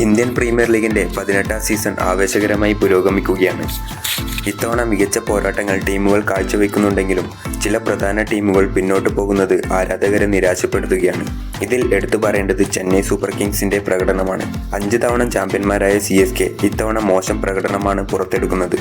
Indian premier ലീഗിന്റെ പതിനെട്ടാം season ആവേശകരമായി പുരോഗമിക്കുകയാണ്. ഇത്തവണ മികച്ച പോരാട്ടങ്ങൾ ടീമുകൾ കാഴ്ചവെക്കുന്നുണ്ടെങ്കിലും ചില പ്രധാന ടീമുകൾ പിന്നോട്ട് പോകുന്നത് ആരാധകരെ നിരാശപ്പെടുത്തുകയാണ്. ഇതിൽ എടുത്തു പറയേണ്ടത് ചെന്നൈ സൂപ്പർ കിങ്സിന്റെ പ്രകടനമാണ്. അഞ്ച് തവണ ചാമ്പ്യന്മാരായ സി എസ് കെ ഇത്തവണ മോശം പ്രകടനമാണ് പുറത്തെടുക്കുന്നത്.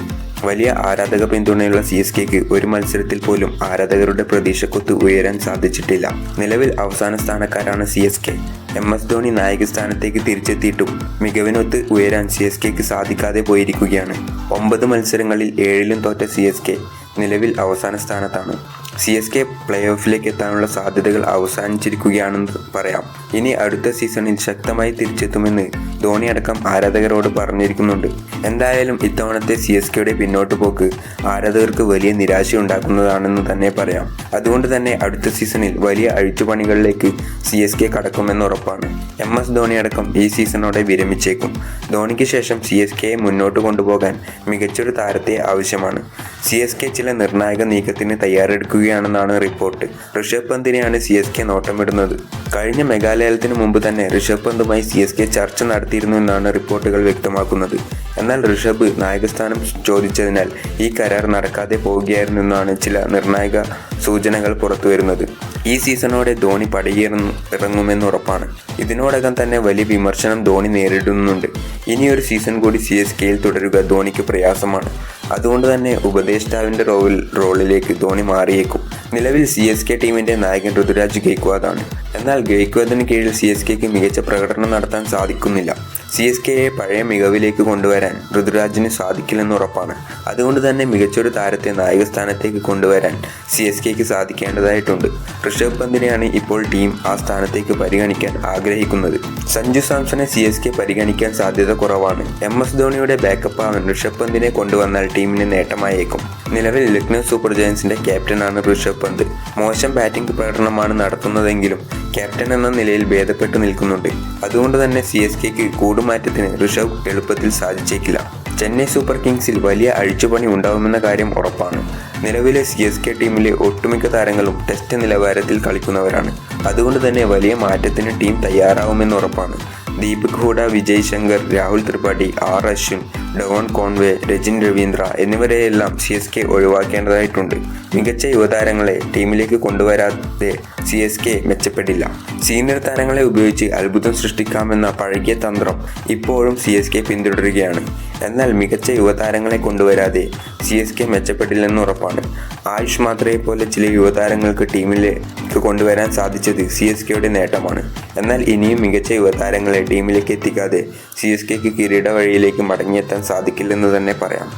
വലിയ ആരാധക പിന്തുണയുള്ള സി എസ് കെക്ക് ഒരു മത്സരത്തിൽ പോലും ആരാധകരുടെ പ്രതീക്ഷക്കൊത്ത് ഉയരാൻ സാധിച്ചിട്ടില്ല. നിലവിൽ അവസാന സ്ഥാനക്കാരാണ് C S K. M S Dhoni നായക സ്ഥാനത്തേക്ക് തിരിച്ചെത്തിയിട്ടും മികവിനൊത്ത് ഉയരാൻ സി എസ് കെക്ക് സാധിക്കാതെ പോയിരിക്കുകയാണ്. ഒമ്പത് മത്സരങ്ങളിൽ ഏഴിലും തോറ്റ സി എസ് കെ നിലവിൽ അവസാന സ്ഥാനത്താണ്. സി എസ് കെ പ്ലേ ഓഫിലേക്ക് എത്താനുള്ള സാധ്യതകൾ അവസാനിച്ചിരിക്കുകയാണെന്ന് പറയാം. ഇനി അടുത്ത സീസണിൽ ശക്തമായി തിരിച്ചെത്തുമെന്ന് ധോണി അടക്കം ആരാധകരോട് പറഞ്ഞിരിക്കുന്നുണ്ട്. എന്തായാലും ഇത്തവണത്തെ സി എസ് കെയുടെ പിന്നോട്ട് പോക്ക് ആരാധകർക്ക് വലിയ നിരാശ ഉണ്ടാക്കുന്നതാണെന്ന് തന്നെ പറയാം. അതുകൊണ്ട് തന്നെ അടുത്ത സീസണിൽ വലിയ അഴിച്ചുപണികളിലേക്ക് സി എസ് കെ കടക്കുമെന്ന് ഉറപ്പാണ്. എം എസ് ധോണി അടക്കം ഈ സീസണോടെ വിരമിച്ചേക്കും. ധോണിക്ക് ശേഷം സി എസ് കെയെ മുന്നോട്ട് കൊണ്ടുപോകാൻ മികച്ചൊരു താരത്തെ ആവശ്യമാണ്. സി എസ് കെ ചില നിർണായക നീക്കത്തിന് തയ്യാറെടുക്കുകയാണെന്നാണ് റിപ്പോർട്ട്. ഋഷഭ് പന്തിനെയാണ് സി എസ് കെ നോട്ടമിടുന്നത്. കഴിഞ്ഞ മേഘാലയത്തിന് മുമ്പ് തന്നെ ഋഷഭ് പന്തുമായി സി എസ് കെ ചർച്ച നടത്തിയിരുന്നു എന്നാണ് റിപ്പോർട്ടുകൾ വ്യക്തമാക്കുന്നത്. എന്നാൽ ഋഷഭ് നായകസ്ഥാനം ചോദിച്ചതിനാൽ ഈ കരാർ നടക്കാതെ പോവുകയായിരുന്നു എന്നാണ് ചില നിർണായക സൂചനകൾ പുറത്തുവരുന്നത്. ഈ സീസണോടെ ധോണി പടിയേറുന്നു ഇറങ്ങുമെന്ന് ഉറപ്പാണ്. ഇതിനോടകം തന്നെ വലിയ വിമർശനം ധോണി നേരിടുന്നുണ്ട്. ഇനിയൊരു സീസൺ കൂടി സി എസ് കെയിൽ തുടരുക ധോണിക്ക് പ്രയാസമാണ്. അതുകൊണ്ട് തന്നെ ഉപദേഷ്ടാവിന്റെ റോളിൽ റോളിലേക്ക് ധോണി മാറിയേക്കും. നിലവിൽ സി എസ് കെ ടീമിന്റെ നായകൻ ഋതുരാജ് ഗെയ്ക്വാദാണ്. എന്നാൽ ഗെയ്ക്വാദിന് കീഴിൽ സി എസ് കെക്ക് മികച്ച പ്രകടനം നടത്താൻ സാധിക്കുന്നില്ല. സി എസ് കെയെ പഴയ മികവിലേക്ക് കൊണ്ടുവരാൻ ഋതുരാജിന് സാധിക്കില്ലെന്ന് ഉറപ്പാണ്. അതുകൊണ്ട് തന്നെ മികച്ചൊരു താരത്തെ നായക സ്ഥാനത്തേക്ക് കൊണ്ടുവരാൻ സി എസ് കെക്ക് സാധിക്കേണ്ടതായിട്ടുണ്ട്. ഋഷഭ് പന്തിനെയാണ് ഇപ്പോൾ ടീം ആ സ്ഥാനത്തേക്ക് പരിഗണിക്കാൻ ആഗ്രഹിക്കുന്നത്. സഞ്ജു സാംസനെ സി എസ് കെ പരിഗണിക്കാൻ സാധ്യത കുറവാണ്. എം എസ് ധോണിയുടെ ബാക്കപ്പ് ആവാൻ ഋഷഭ് പന്തിനെ കൊണ്ടുവന്നാൽ ടീമിന് നേട്ടമായേക്കും. നിലവിൽ ലക്നൗ സൂപ്പർ ജയൻസിന്റെ ക്യാപ്റ്റനാണ് ഋഷഭ് പന്ത്. മോശം ബാറ്റിംഗ് പ്രകടനമാണ് നടത്തുന്നതെങ്കിലും ക്യാപ്റ്റൻ എന്ന നിലയിൽ ഭേദപ്പെട്ടു നിൽക്കുന്നുണ്ട്. അതുകൊണ്ട് തന്നെ സി എസ് കെക്ക് കൂടുമാറ്റത്തിന് ഋഷഭ് എളുപ്പത്തിൽ സാധിച്ചേക്കില്ല. ചെന്നൈ സൂപ്പർ കിങ്സിൽ വലിയ അഴിച്ചുപണി ഉണ്ടാവുമെന്ന കാര്യം ഉറപ്പാണ്. നിലവിലെ സി എസ് കെ ടീമിലെ ഒട്ടുമിക്ക താരങ്ങളും ടെസ്റ്റ് നിലവാരത്തിൽ കളിക്കുന്നവരാണ്. അതുകൊണ്ട് തന്നെ വലിയ മാറ്റത്തിന് ടീം തയ്യാറാവുമെന്ന് ഉറപ്പാണ്. Deepak Hooda Vijay Shankar Rahul Tripathi R Ashwin Devon Conway Rachin Ravindra എന്നിവരെയെല്ലാം C S K ഒഴിവാക്കേണ്ടതായിട്ടുണ്ട്. മികച്ച യുവതാരങ്ങളെ ടീമിലേക്ക് കൊണ്ടുവരാതെ സി എസ് കെ മെച്ചപ്പെടില്ല. സീനിയർ താരങ്ങളെ ഉപയോഗിച്ച് അത്ഭുതം സൃഷ്ടിക്കാമെന്ന പഴകിയ തന്ത്രം ഇപ്പോഴും സി എസ് കെ പിന്തുടരുകയാണ്. എന്നാൽ മികച്ച യുവതാരങ്ങളെ കൊണ്ടുവരാതെ സി എസ് കെ മെച്ചപ്പെടില്ലെന്ന് ഉറപ്പാണ്. ആയുഷ് മാത്രയെ പോലെ ചില യുവതാരങ്ങൾക്ക് ടീമിലേക്ക് കൊണ്ടുവരാൻ സാധിച്ചത് സി എസ് കെയുടെ നേട്ടമാണ്. എന്നാൽ ഇനിയും മികച്ച യുവതാരങ്ങളെ ടീമിലേക്ക് എത്തിക്കാതെ സി എസ് കെക്ക് കിരീട വഴിയിലേക്ക് മടങ്ങിയെത്താൻ സാധിക്കില്ലെന്ന് തന്നെ പറയാം.